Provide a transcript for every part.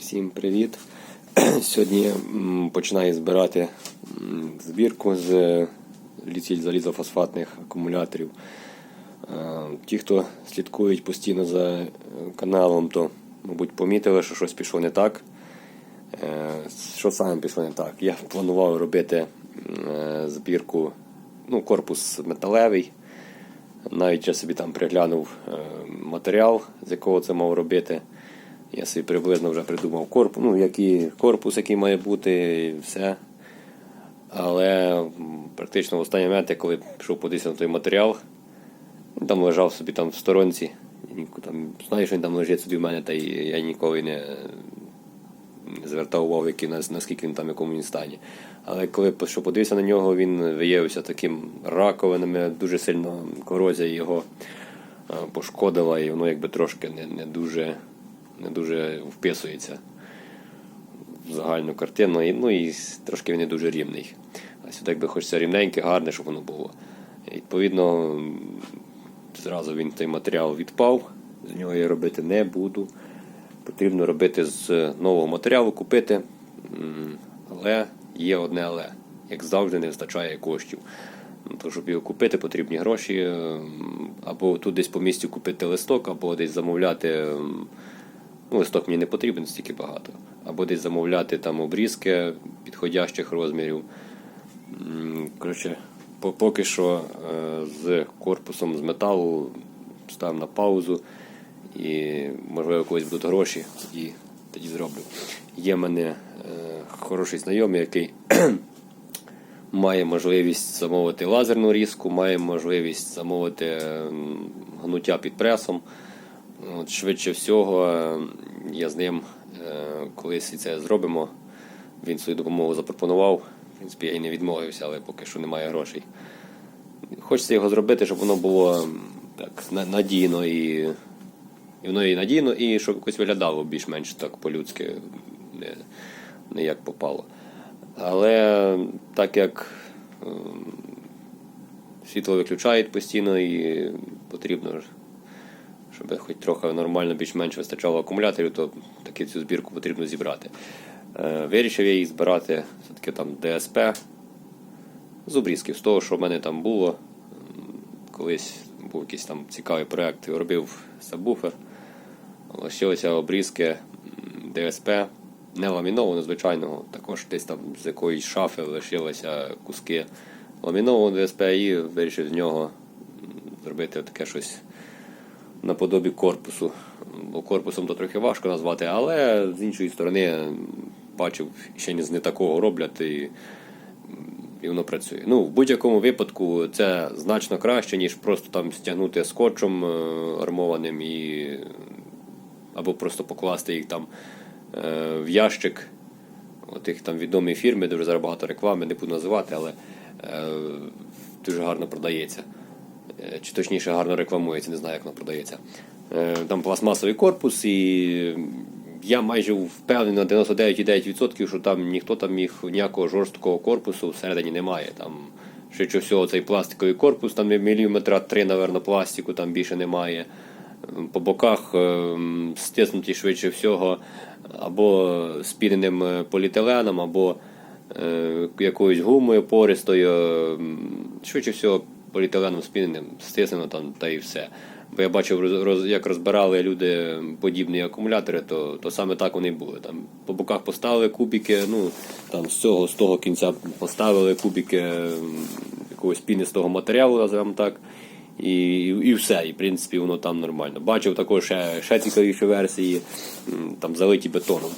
Всім привіт! Сьогодні починаю збирати збірку з ліцій залізофосфатних акумуляторів. Е, Ті, хто слідкують постійно за е, каналом, то, мабуть, помітили, що щось пішло не так. Е, Що саме пішло не так? Я планував робити е, збірку, ну, корпус металевий. Навіть я собі там приглянув е, матеріал, з якого це мав робити. Я собі приблизно вже придумав корпус, ну, який корпус, який має бути, і все. Але практично в останній момент, я коли пішов подивитися на той матеріал, він там лежав собі там в сторонці. Там, знаю, що він там лежить собі в мене, та я ніколи не, звертав увагу, який, наскільки він там в якому він стані. Але коли пішов подивився на нього, він виявився таким раковинами, дуже сильно корозія його пошкодила, і воно якби трошки не, не, дуже, не дуже вписується в загальну картину. Ну і трошки він не дуже рівний. А сюди якби хочеться рівненьке, гарне, щоб воно було. І, відповідно, зразу він той матеріал відпав, з нього я робити не буду. Потрібно робити з нового матеріалу, купити. Але є одне але. Як завжди, не вистачає коштів. Ну, То, щоб його купити, потрібні гроші. Або тут десь по місті купити листок, або десь замовляти. Ем, Ну, листок мені не потрібен стільки багато. Або десь замовляти там обрізки підходящих розмірів. Коротше, поки що е, з корпусом з металу став на паузу. І, можливо, колись будуть гроші, тоді, тоді зроблю. Є в мене е, хороший знайомий, який має можливість замовити лазерну різку, має можливість замовити гнуття під пресом. От, швидше всього, е, я з ним е, колись і це зробимо. Він свою допомогу запропонував. В принципі, я і не відмовився, але поки що немає грошей. Хочеться його зробити, щоб воно було так надійно і, і воно і надійно, і щоб якось виглядало більш-менш так по-людськи, не, не як попало. Але так як ем, світло виключають постійно і потрібно, щоб хоч трохи нормально більш-менш вистачало акумуляторів, то таки цю збірку потрібно зібрати. Е, Вирішив я її збирати все-таки там ДСП з обрізків. З того, що в мене там було, колись був якийсь там цікавий проєкт, робив сабвуфер. Лишилися обрізки ДСП, не ламінованого, звичайного, також десь там з якоїсь шафи лишилися куски ламінованого ДСП і вирішив з нього зробити таке щось наподобі корпусу. Бо корпусом то трохи важко назвати, але з іншої сторони бачив, ще не такого роблять і, і воно працює. Ну, в будь-якому випадку це значно краще, ніж просто там стягнути скотчем е, армованим і або просто покласти їх там е, в ящик. Отих там відомі фірми, дуже зараз багато реклами, не буду називати, але е, дуже гарно продається. Е, Чи точніше гарно рекламується, не знаю, як воно продається. Е, Там пластмасовий корпус, і я майже впевнений на 99,9%, що там ніхто там їх ніякого жорсткого корпусу всередині немає. Там швидше всього цей пластиковий корпус, там міліметра 3, напевно, пластику там більше немає. По боках е, стиснуті швидше всього або спіненим поліетиленом, або якоюсь гумою пористою, швидше всього поліетиленом спіненим, стиснено там та і все. Бо я бачив, як розбирали люди подібні акумулятори, то, то саме так вони були. Там по боках поставили кубики, ну там з цього, з того кінця поставили кубики якогось пінистого матеріалу, називаємо так. І, і все, і в принципі воно там нормально. Бачив також ще, ще цікавіші версії, там залиті бетоном.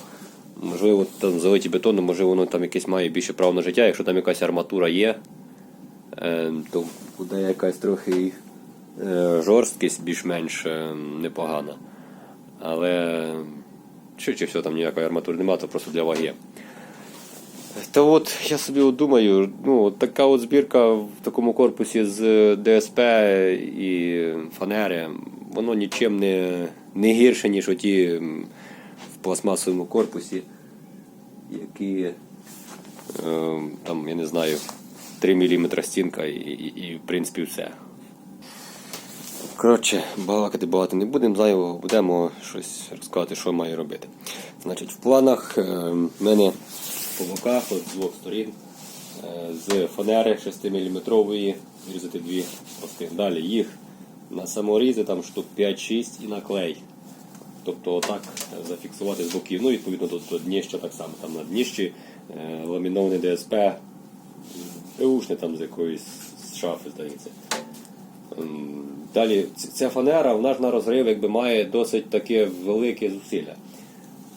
Можливо, там залиті бетоном, можливо, воно там якесь має більше право на життя. Якщо там якась арматура є, то буде якась трохи е, жорсткість більш-менш е, непогана. Але швидше всього там ніякої арматури немає, то просто для ваги. Та от я собі от думаю, ну от така от збірка в такому корпусі з ДСП і фанери, воно нічим не, не гірше, ніж оті в пластмасовому корпусі, які е, там, я не знаю, 3 мм стінка і, і, і в принципі все. Коротше, балакати багато не будемо, зайвого будемо щось розказати, що маю робити. Значить, в планах е, в мене по боках от з двох сторін е, з фанери 6-мм різати дві простих. Далі їх на саморізи там штук 5-6 і на клей. Тобто отак зафіксувати з боків. Ну, відповідно до, дніща так само. Там на дніщі е, ламінований ДСП, ПУшне там з якоїсь з шафи, здається. Ем, Далі ця фанера, вона ж на розрив якби має досить таке велике зусилля.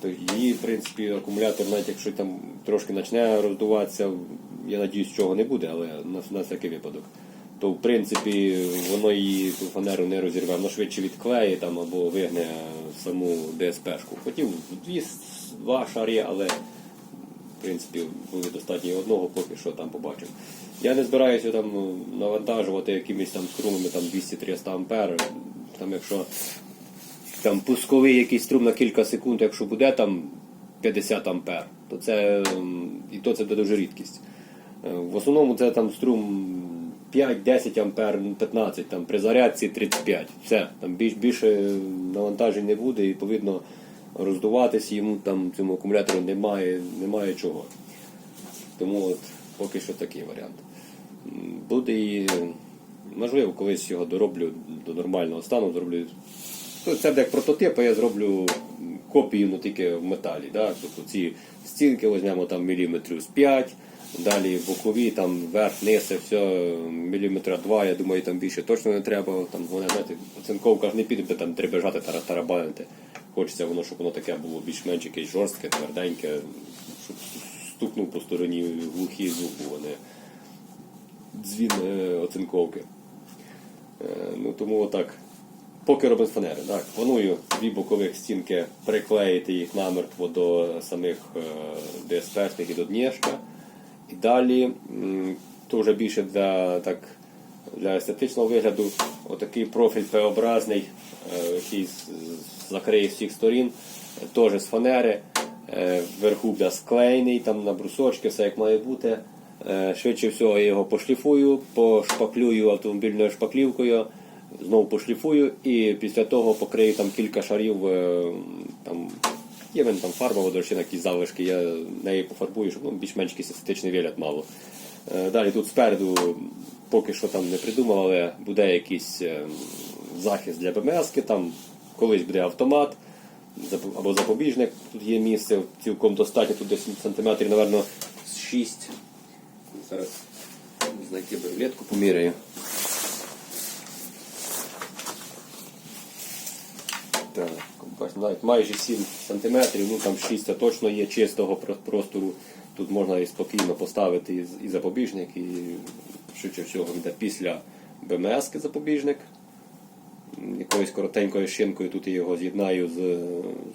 То її, в принципі, акумулятор, навіть якщо там трошки почне роздуватися, я надіюсь, чого не буде, але на, всякий випадок. То в принципі воно її ту фанеру не розірве, воно швидше відклеє там або вигне саму ДСПшку. Хотів дві, два шари, але в принципі, буде достатньо одного, поки що там побачив. Я не збираюся там ну, навантажувати якимись там струмами там 200-300 ампер. Там, якщо там пусковий якийсь струм на кілька секунд, якщо буде там 50 ампер, то це ем, і то це дуже рідкість. Е, В основному це там струм 5-10 ампер, ну, 15, там при зарядці 35. Все, там більш, більше навантажень не буде і відповідно роздуватись йому там цьому акумулятору немає, немає чого. Тому от поки що такий варіант. Буде і можливо колись його дороблю до нормального стану, зроблю. Ну, Це буде як прототип, а я зроблю копію, ну тільки в металі. Да? Тобто ці стінки візьмемо там міліметрів з 5, далі бокові, там верх, низ, все міліметра 2, я думаю, там більше точно не треба. Там оцинковка ж не піде, де там треба бежати тарабанити. Хочеться воно, щоб воно таке було більш-менш якесь жорстке, тверденьке, щоб стукнув по стороні глухий звук а не дзвін е, оцинковки. Е, Ну тому отак. Поки робимо фанери. Так. Планую дві бокових стінки приклеїти їх намертво до самих е, і до дніжка. І далі, то вже більше для, так, для естетичного вигляду, отакий профіль П-образний, е, який закриє всіх сторін, е, теж з фанери. Е, Вверху буде склеєний, там на брусочки, все як має бути. Е, Швидше всього я його пошліфую, пошпаклюю автомобільною шпаклівкою, знову пошліфую і після того покрию там кілька шарів. е, Там, є в мене там фарба водорщина, якісь залишки, я нею пофарбую, щоб ну, більш-менш якийсь естетичний вигляд мало. Е, Далі тут спереду поки що там не придумав, але буде якийсь е, захист для БМС, там колись буде автомат або запобіжник. Тут є місце цілком достатньо, тут десь сантиметрів, напевно, 6. Зараз знайти брюлетку поміряю. Так, навіть майже 7 сантиметрів, ну там 6 це точно є чистого простору. Тут можна і спокійно поставити і запобіжник, і швидше всього йде після БМС запобіжник. Якоюсь коротенькою шинкою тут я його з'єднаю з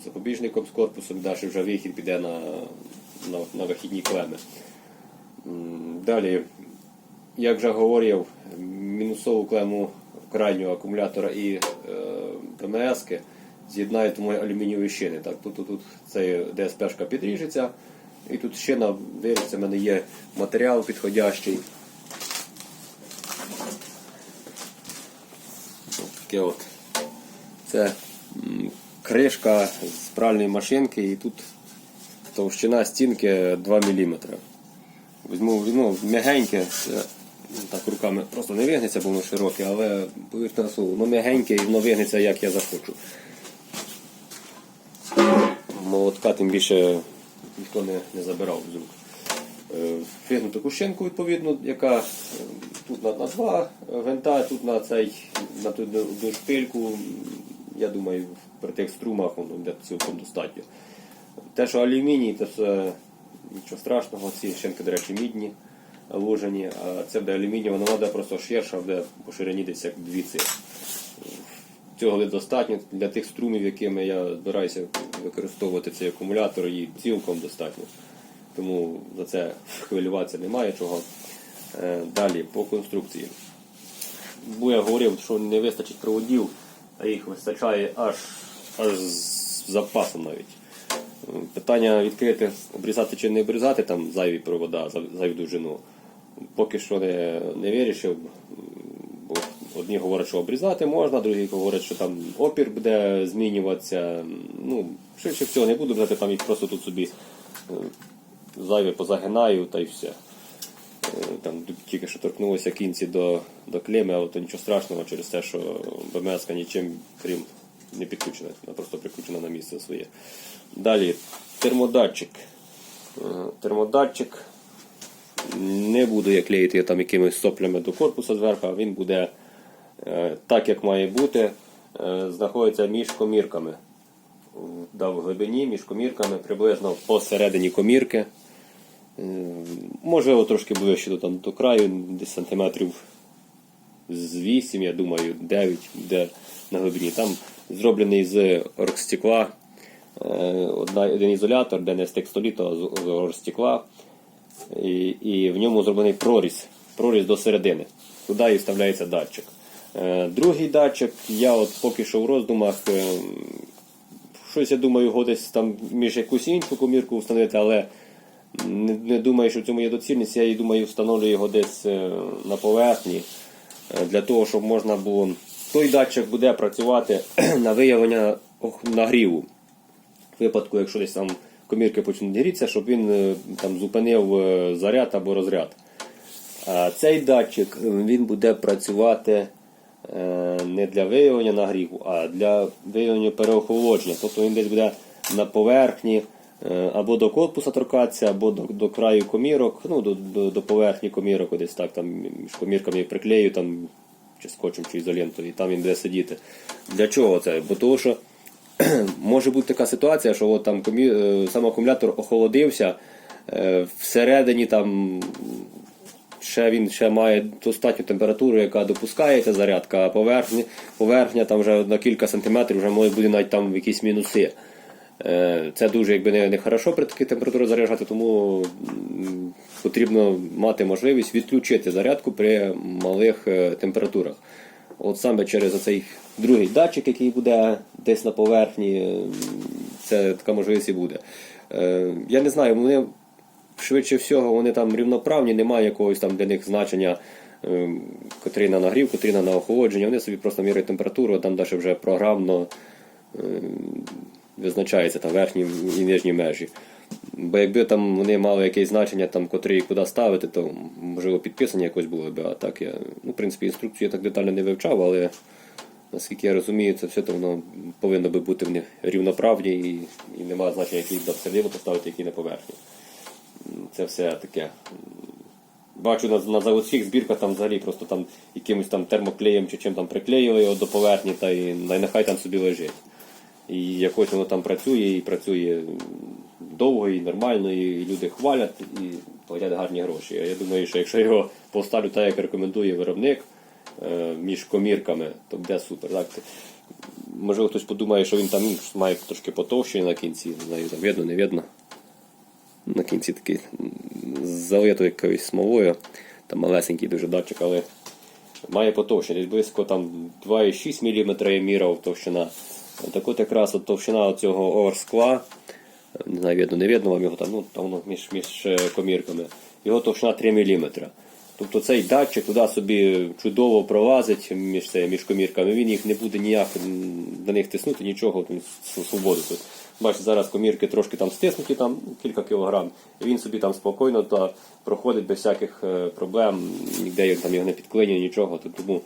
запобіжником з корпусом, далі вже вихід піде на, на, на вихідні клеми. Далі, як вже говорив, мінусову клему крайнього акумулятора і е, ПМС-ки з'єднаю тому алюмінієві шини. Так, тут, тут, тут цей ДСПшка підріжеться, і тут шина виріжеться, в мене є матеріал підходящий. Таке от. Це кришка з пральної машинки і тут товщина стінки 2 мм. Візьму ну, м'ягеньке, ну, так руками просто не вигнеться, бо воно широке, але повірте на слово, воно м'ягеньке і воно вигнеться як я захочу. Молотка тим більше ніхто не, не забирав з рук. Вигнуту кущенку, відповідно, яка е, тут на, на два гвинта, тут на цей на ту одну шпильку. Я думаю, при тих струмах воно буде цілком достатньо. Те, що алюміній, це нічого страшного, ці шинки, до речі, мідні ложені, а це буде алюміній, воно буде просто ширша, буде по ширині десь як дві ці. Цього буде достатньо для тих струмів, якими я збираюся використовувати цей акумулятор, її цілком достатньо. Тому за це хвилюватися немає чого. Е, Далі по конструкції. Бо я говорив, що не вистачить проводів, а їх вистачає аж, аж з запасом навіть. Е, Питання відкрити, обрізати чи не обрізати там зайві провода, зайву довжину. Поки що не, не вирішив, бо Одні говорять, що обрізати можна, другі говорять, що там опір буде змінюватися. Ну, швидше всього не буду брати, там їх просто тут собі зайве позагинаю та й все. Е, Там тільки що торкнулося кінці до, до клеми, але то нічого страшного через те, що БМС нічим крім не підключена, вона просто прикручена на місце своє. Далі термодатчик. Е, Термодатчик не буду я клеїти там якимись соплями до корпуса зверху, а він буде е, так, як має бути, знаходиться між комірками. Да, в глибині між комірками, приблизно посередині комірки. Е, Можливо, трошки ближче до, там, до краю, десь сантиметрів з 8, я думаю, 9 де на глибині. Там зроблений з оргстекла е, один ізолятор, де не з текстоліту, а з- оргстекла. І, і в ньому зроблений проріз, проріз до середини. Туди і вставляється датчик. Е, Другий датчик, я от поки що в роздумах, щось я думаю, його десь там між якусь іншу комірку встановити, але не, не думаю, що в цьому є доцільність. Я думаю, встановлю його десь е, на поверхні е, для того, щоб можна було. Той датчик буде працювати на виявлення нагріву в випадку, якщо десь там комірки почнуть грітися, щоб він е, там зупинив заряд або розряд. А цей датчик він буде працювати не для виявлення нагріву, а для виявлення переохолодження. Тобто він десь буде на поверхні е, або до корпуса торкатися, або до, до краю комірок, ну, до, до, до поверхні комірок, десь так там між комірками приклею там, чи скотчем, чи ізолентою, і там він буде сидіти. Для чого це? Бо того, що може бути така ситуація, що от там комі... е, сам акумулятор охолодився, е, всередині там ще він ще має достатню температуру, яка допускається зарядка, а поверхня, поверхня там вже на кілька сантиметрів вже може бути навіть там якісь мінуси. Е, Це дуже якби не, не хорошо при такій температурі заряджати, тому потрібно мати можливість відключити зарядку при малих е, температурах. От саме через цей другий датчик, який буде десь на поверхні, це така можливість і буде. Е, Я не знаю, вони швидше всього вони там рівноправні, немає якогось там для них значення, е, котрий на нагрів, котрий на охолодження. Вони собі просто міряють температуру, там далі вже програмно е, визначається там верхні і нижні межі. Бо якби там вони мали якесь значення, там, котрий куди ставити, то можливо підписання якось було б, а так я, ну, в принципі, інструкцію я так детально не вивчав, але наскільки я розумію, це все то воно повинно би бути вони рівноправні і, і немає значення, який до середину поставити, який на поверхні. Це все таке. Бачу на, на заводських збірках там взагалі просто там якимось там термоклеєм чи чим там приклеїли його до поверхні, та й нехай там собі лежить. І якось воно там працює, і працює довго і нормально, і люди хвалять і платять гарні гроші. А я думаю, що якщо його поставлю так, як рекомендує виробник е, між комірками, то буде супер. Так? Можливо, хтось подумає, що він там має трошки потовщення на кінці, не знаю, там видно, не видно. На кінці такий залито якоюсь смолою, там малесенький дуже датчик, але має потовщення, десь близько там 2,6 мм я міряв товщина. Так от якраз от товщина цього орскла, не знаю, видно, не видно вам його там, ну там між, між е, комірками. Його товщина 3 мм. Тобто цей датчик туди собі чудово пролазить між, це, між комірками, він їх не буде ніяк до них тиснути, нічого, там, свободу. Тут. Бачите, зараз комірки трошки там стиснуті, там кілька кілограм, він собі там спокійно та проходить без всяких е, проблем, ніде там його не підклинює, нічого, то тому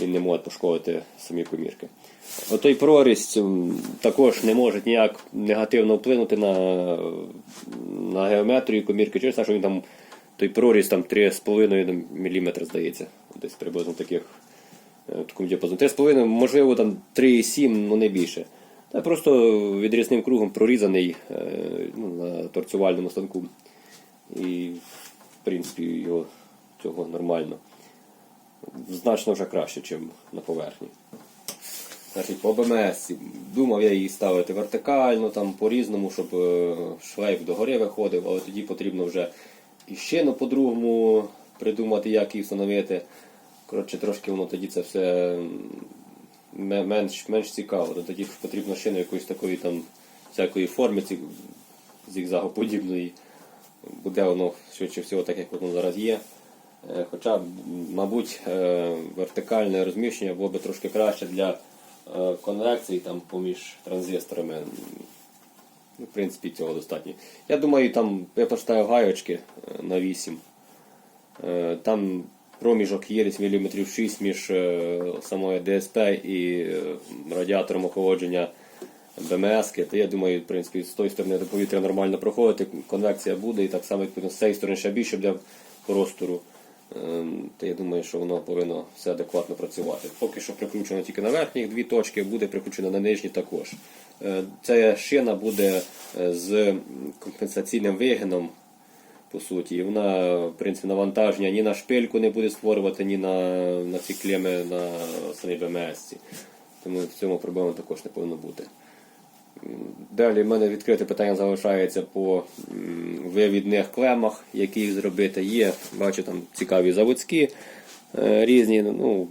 він не може пошкодити самі комірки. Отой прорізь також не може ніяк негативно вплинути на, на геометрію комірки, через те, що він там той проріз там 3,5 мм, здається, десь приблизно таких е, в такому діапазоні. 3,5, можливо, там 3,7, ну не більше. Та просто відрізним кругом прорізаний е, ну, на торцювальному станку. І, в принципі, його цього нормально. Значно вже краще, ніж на поверхні. Значить, по БМС думав я її ставити вертикально, там по-різному, щоб е, шлейф догори виходив, але тоді потрібно вже і шину по-другому придумати, як її встановити. Коротше, трошки воно тоді це все менш, менш цікаво. То Тоді потрібно шину якоїсь такої там всякої форми зігзагоподібної. Буде воно швидше всього так, як воно зараз є. Е, Хоча, мабуть, е, вертикальне розміщення було б трошки краще для е, конвекції там поміж транзисторами. Ну, в принципі, цього достатньо. Я думаю, там я поставив гайочки е, на 8. Е, Там проміжок є десь міліметрів 6 між е, самою ДСП і е, радіатором охолодження БМС. То я думаю, в принципі, з тої сторони до повітря нормально проходити, конвекція буде, і так само відповідно, з цієї сторони ще більше для простору. Е, То я думаю, що воно повинно все адекватно працювати. Поки що прикручено тільки на верхніх дві точки, буде прикручено на нижні також. Е, Ця шина буде з компенсаційним вигином, по суті. І вона, в принципі, навантаження ні на шпильку не буде створювати, ні на, на ці клеми на самій БМС. Тому в цьому проблеми також не повинно бути. Далі в мене відкрите питання залишається по вивідних клемах, які їх зробити. Є, бачу, там цікаві заводські е, різні. Ну,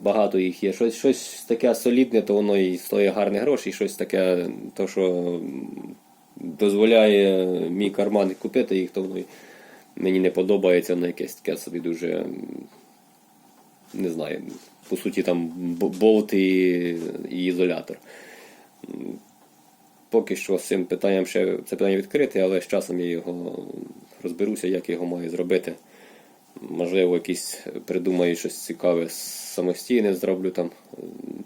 багато їх є. Щось, щось таке солідне, то воно і стоїть гарні гроші, щось таке, то що дозволяє мій карман купити їх, то воно мені не подобається, воно якесь таке собі дуже. Не знаю, по суті, там болт і, і ізолятор. Поки що з цим питанням ще це питання відкрите, але з часом я його розберуся, як його маю зробити. Можливо, якісь придумаю щось цікаве самостійне зроблю там,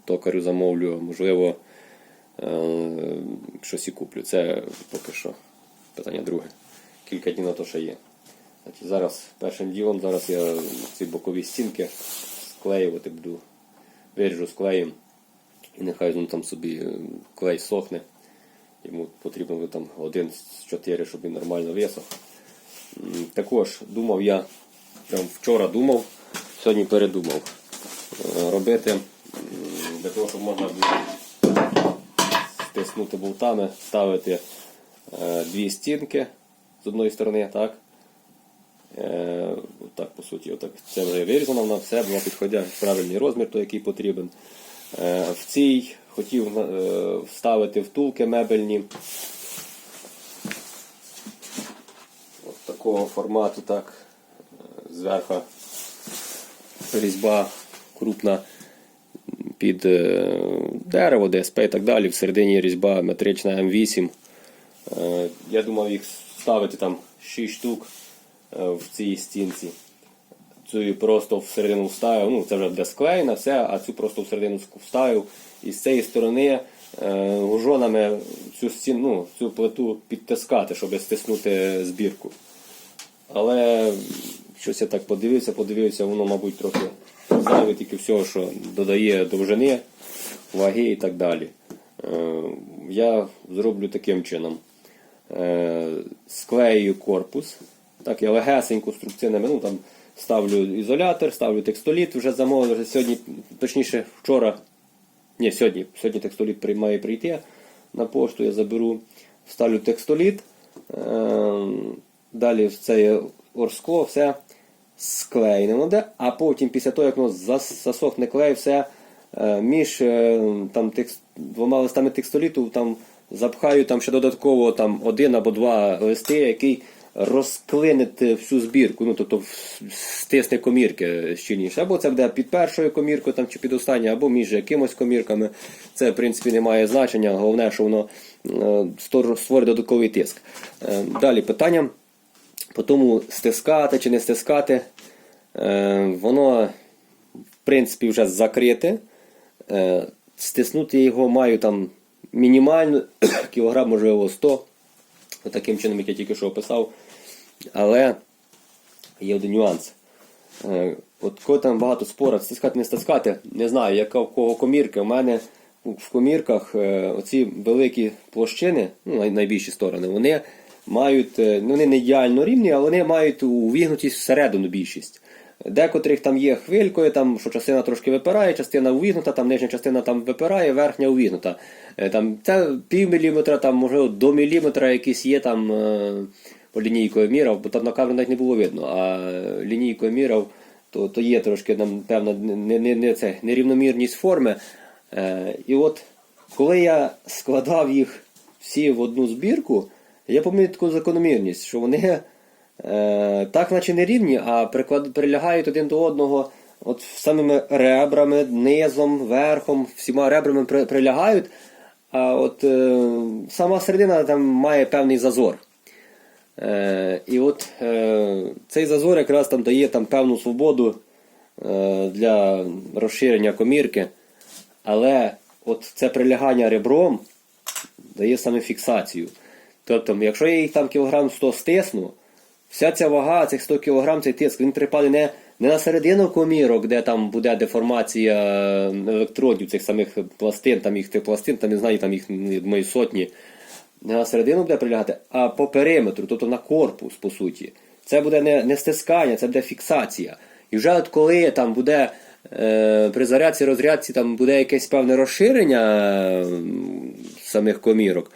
токарю замовлю, можливо, щось і куплю. Це поки що питання друге. Кілька днів на то ще є. Значить, зараз першим ділом зараз я ці бокові стінки склеювати буду. Виріжу з клеєм. І нехай він там собі е, клей сохне. Йому потрібно буде там один з чотири, щоб він нормально висох. Також думав я, прям вчора думав, сьогодні передумав е, робити для того, щоб можна було стиснути болтами, ставити е, дві стінки з одної сторони, так. Е, так, по суті, отак. це вже вирізано, вона все була підходя правильний розмір, той, який потрібен. Е, в цій хотів вставити втулки мебельні. От такого формату, так. Зверху різьба крупна під е, дерево, ДСП і так далі. Всередині різьба метрична М8. Е, Я думав їх ставити там 6 штук е, в цій стінці. Цю просто всередину вставив, ну це вже буде склеєно, все, а цю просто всередину вставив. І з цієї сторони гужонами цю стіну, ну, цю плиту підтискати, щоб стиснути збірку. Але щось я так подивився, подивився, воно, мабуть, трохи зайве тільки всього, що додає довжини, ваги і так далі. Е, Я зроблю таким чином. Е, Склею корпус. Так, я легесенько струбцинами, ну там ставлю ізолятор, ставлю текстоліт, вже замовив, вже сьогодні, точніше, вчора ні, сьогодні. Сьогодні текстоліт має прийти на пошту, я заберу, вставлю текстоліт. Ем, Далі це орскло, все склеєно а потім, після того, як воно засохне клей, все е, між е, там, текст, двома листами текстоліту там, запхаю там, ще додатково там, один або два листи, який розклинить всю збірку, ну, тобто стисне комірки щільніше. Або це буде під першою коміркою там, чи під останньою, або між якимось комірками. Це, в принципі, не має значення. Головне, що воно е, створить додатковий тиск. Е, Далі питання по тому стискати чи не стискати. Е, Воно, в принципі, вже закрите. Е, Стиснути його маю там мінімально, кілограм, можливо, 100. Таким чином, як я тільки що описав. Але є один нюанс. Е, От коли там багато спорів, стискати, не стискати, не знаю, яка в кого комірка. У мене в комірках оці великі площини, ну, найбільші сторони, вони мають, ну, вони не ідеально рівні, але вони мають увігнутість всередину більшість. Декотрих там є хвилькою, там, що частина трошки випирає, частина увігнута, там нижня частина там випирає, верхня увігнута. Е, Там, це пів міліметра, там, можливо, до міліметра якісь є там е, по лінійкою мірав, бо там на камері навіть не було видно, а лінійкою мірав, то, то є трошки нам, певна не, не, не, це, нерівномірність форми. Е, і от коли я складав їх всі в одну збірку, я помітив таку закономірність, що вони е, так наче не рівні, а прилягають один до одного от самими ребрами, низом, верхом, всіма ребрами при, прилягають. А от е, сама середина там має певний зазор. Е, і от е, цей зазор якраз там дає там певну свободу е, для розширення комірки. Але от це прилягання ребром дає саме фіксацію. Тобто, якщо я їх там кілограм 100 стисну, вся ця вага, цих 100 кілограм, цей тиск, він припаде не, не на середину комірок, де там буде деформація електродів, цих самих пластин, там їх тих пластин, там не знаю, там їх мої сотні. Не на середину буде прилягати, а по периметру, тобто на корпус, по суті. Це буде не, не стискання, це буде фіксація. І вже от коли там буде е, при зарядці, розрядці там буде якесь певне розширення е, самих комірок,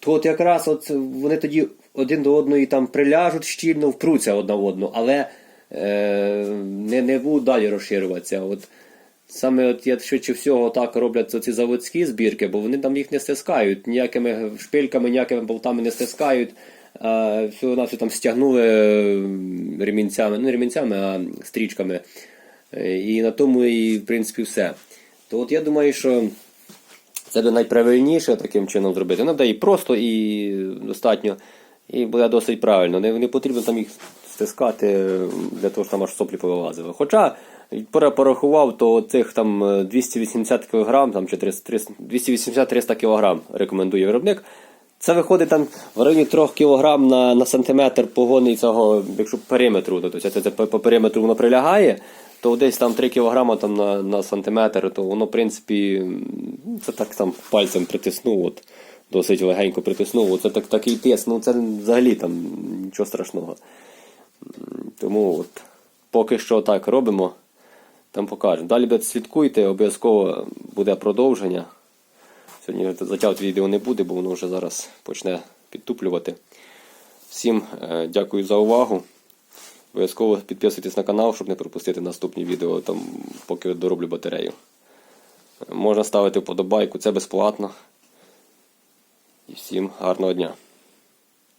то от якраз от вони тоді один до одної там приляжуть щільно, впруться одна в одну, але е, не, не будуть далі розширюватися. От Саме от я швидше всього так роблять ці заводські збірки, бо вони там їх не стискають, ніякими шпильками, ніякими болтами не стискають. А всього на все там стягнули ремінцями, не ремінцями, а стрічками. Е, І на тому і в принципі все. То от я думаю, що це найправильніше таким чином зробити. Ну, буде і просто, і достатньо, і буде досить правильно. Не, не потрібно там їх стискати для того, щоб там аж соплі повилазили. Хоча пора порахував, то цих там е, 280 кг там, чи 280-300 кг рекомендує виробник. Це виходить там в районі 3 кг на, на сантиметр погони цього, якщо периметру, тобто це, це по периметру воно прилягає, то десь там 3 кг там на, на сантиметр, то воно, в принципі, це так там пальцем притиснув, от, досить легенько притиснув. Оце так, такий тиск, ну це взагалі там нічого страшного. Тому от, поки що так робимо, там покажемо. Далі слідкуйте, обов'язково буде продовження. Сьогодні затягувати відео не буде, бо воно вже зараз почне підтуплювати. Всім е, дякую за увагу. Обов'язково підписуйтесь на канал, щоб не пропустити наступні відео, там, поки дороблю батарею. Можна ставити вподобайку, це безплатно. І всім гарного дня.